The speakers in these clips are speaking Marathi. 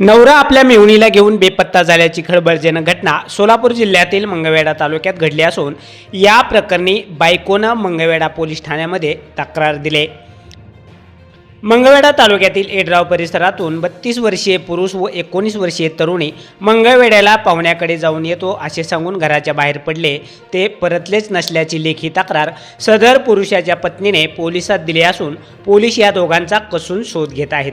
नवरा आपल्या मेहुणीला घेऊन बेपत्ता झाल्याची खळबळजनक घटना सोलापूर जिल्ह्यातील मंगळवेढा तालुक्यात घडली असून या प्रकरणी बायकोनं मंगळवेढा पोलीस ठाण्यामध्ये तक्रार दिली. मंगळवेढा तालुक्यातील एडराव परिसरातून बत्तीस वर्षीय पुरुष व एकोणीस वर्षीय तरुणी मंगळवेढ्याला पाहुण्याकडे जाऊन येतो असे सांगून घराच्या बाहेर पडले. ते परतलेच नसल्याची लेखी तक्रार सदर पुरुषाच्या पत्नीने पोलिसात दिली असून पोलीस या दोघांचा कसून शोध घेत आहेत.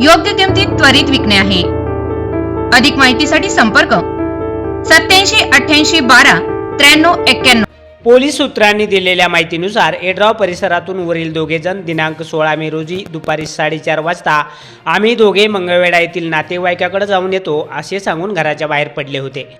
योग्य किमतीत त्वरित विकणे आहे. अधिक माहितीसाठी संपर्क सत्याऐंशी अठ्ठ्याऐंशी बारा त्र्याण्णव एक्क्याण्णव. पोलीस सूत्रांनी दिलेल्या माहितीनुसार एड्राव परिसरातून वरील दोघे जण दिनांक सोळा मे रोजी दुपारी साडेचार वाजता आम्ही दोघे मंगळवेढा येथील नातेवाईकाकडे जाऊन येतो असे सांगून घराच्या बाहेर पडले होते.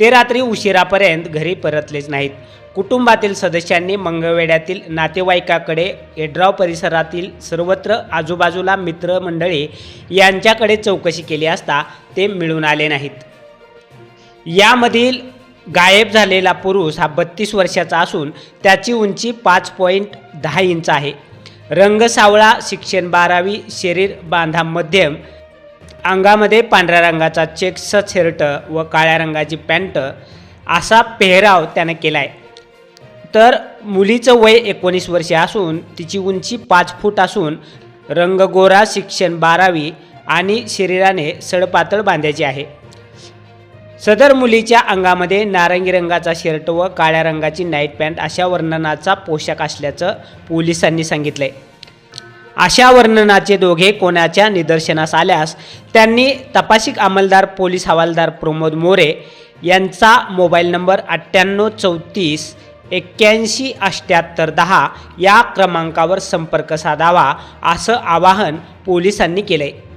ते रात्री उशिरापर्यंत घरी परतलेच नाहीत. कुटुंबातील सदस्यांनी मंगळवेढ्यातील नातेवाईकाकडे एड्राव परिसरातील सर्वत्र आजूबाजूला मित्रमंडळी यांच्याकडे चौकशी केली असता ते मिळून आले नाहीत. यामधील गायब झालेला पुरुष हा बत्तीस वर्षाचा असून त्याची उंची पाच पॉईंट दहा इंच आहे. रंग सावळा शिक्षण बारावी शरीर बांधा मध्यम अंगामध्ये पांढऱ्या रंगाचा चेक्सचा शर्ट व काळ्या रंगाची पॅन्ट असा पेहराव त्यानं केला आहे तर मुलीचं वय एकोणीस वर्षे असून तिची उंची पाच फूट असून रंग गोरा शिक्षण बारावी आणि शरीराने सडपातळ बांधायचे आहे. सदर मुलीच्या अंगामध्ये नारंगी रंगाचा शर्ट व काळ्या रंगाची नाईट पॅन्ट अशा वर्णनाचा पोशाख असल्याचं पोलिसांनी सांगितलंय. अशा वर्णनाचे दोघे कोणाच्या निदर्शनास आल्यास त्यांनी तपासिक अंमलदार पोलीस हवालदार प्रमोद मोरे यांचा मोबाईल नंबर अठ्ठ्याण्णव चौतीस एक्क्याऐंशी अष्ट्याहत्तर दहा या क्रमांकावर संपर्क साधावा असं आवाहन पोलिसांनी केलं आहे